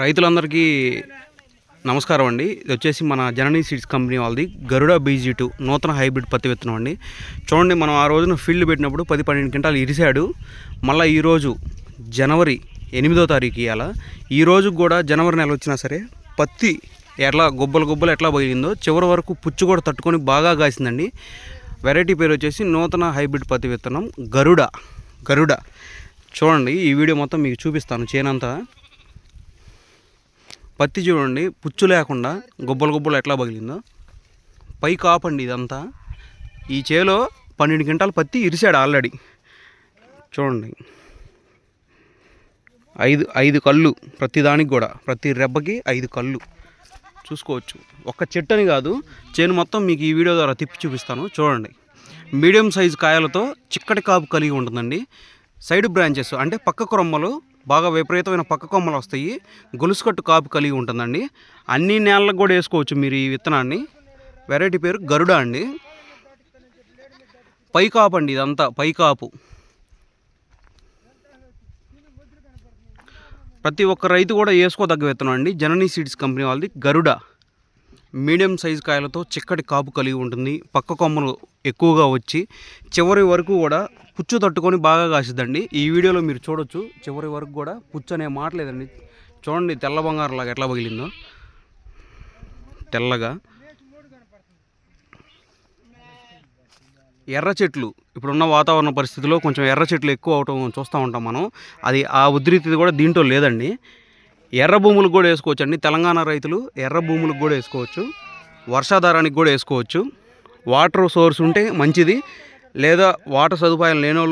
రైతులందరికీ నమస్కారం అండి. ఇది వచ్చేసి మన జననీ సీడ్స్ కంపెనీ వాళ్ళది. గరుడ బీజీ టూ నూతన హైబ్రిడ్ పత్తి విత్తనం అండి. చూడండి మనం ఆ రోజున ఫీల్డ్ పెట్టినప్పుడు పది పన్నెండు క్వింటాలు ఇరిశాడు. మళ్ళీ ఈరోజు జనవరి ఎనిమిదో తారీఖు ఇవాళ ఈ కూడా జనవరి నెల వచ్చినా సరే పత్తి ఎట్లా గుబ్బలు గుబ్బలు ఎట్లా పోయిందో చివరి వరకు పుచ్చు కూడా తట్టుకొని బాగా కాసిందండి. వెరైటీ పేరు వచ్చేసి నూతన హైబ్రిడ్ పత్తి విత్తనం గరుడ. గరుడ. చూడండి ఈ వీడియో మొత్తం మీకు చూపిస్తాను చేనంతా. పత్తి చూడండి పుచ్చు లేకుండా గుబ్బలు గుబ్బలు ఎట్లా పగిలిందో. పై కాపండి ఇదంతా. ఈ చేలో పన్నెండు గంటల పత్తి ఇరిసాడు ఆల్రెడీ. చూడండి. ఐదు ఐదు కళ్ళు ప్రతి దానికి కూడా ప్రతి రెబ్బకి ఐదు కళ్ళు. చూసుకోవచ్చు. ఒక్క చెట్టు అని కాదు చేను మొత్తం మీకు ఈ వీడియో ద్వారా తిప్పి చూపిస్తాను. చూడండి. మీడియం సైజు కాయలతో చిక్కటి కాపు కలిగి ఉంటుందండి. సైడ్ బ్రాంచెస్ అంటే పక్క కొరమ్మలు బాగా విపరీతమైన పక్క కొమ్మలు వస్తాయి. గొలుసు కట్టు కాపు కలిగి ఉంటుందండి. అన్ని నేలలకు కూడా వేసుకోవచ్చు మీరు ఈ విత్తనాన్ని. వెరైటీ పేరు గరుడ అండి. పైకాపు అండి ఇదంతా పైకాపు ప్రతి ఒక్క రైతు కూడా వేసుకోదగ్గ విత్తనం అండి. జననీ సీడ్స్ కంపెనీ వాళ్ళది గరుడ. మీడియం సైజ్ కాయలతో చిక్కటి కాపు కలిగి ఉంటుంది. పక్క కొమ్మలు ఎక్కువగా వచ్చి చివరి వరకు కూడా పుచ్చు తట్టుకొని బాగా కాసిద్దండి. ఈ వీడియోలో మీరు చూడొచ్చు చివరి వరకు కూడా పుచ్చు అనే మాట లేదండి. చూడండి తెల్ల బంగారం లాగా ఎట్లా పగిలిందో. తెల్లగా. ఎర్ర చెట్లు ఇప్పుడున్న వాతావరణ పరిస్థితిలో కొంచెం ఎర్ర చెట్లు ఎక్కువ అవటం చూస్తూ ఉంటాం మనం. అది ఆ ఉధృతి కూడా దీంట్లో లేదండి. ఎర్ర భూములకు కూడా వేసుకోవచ్చు అండి. తెలంగాణ రైతులు ఎర్ర భూములకు కూడా వేసుకోవచ్చు. వర్షాధారానికి కూడా వేసుకోవచ్చు. వాటర్ సోర్స్ ఉంటే మంచిది. లేదా వాటర్ సదుపాయం లేని వాళ్ళు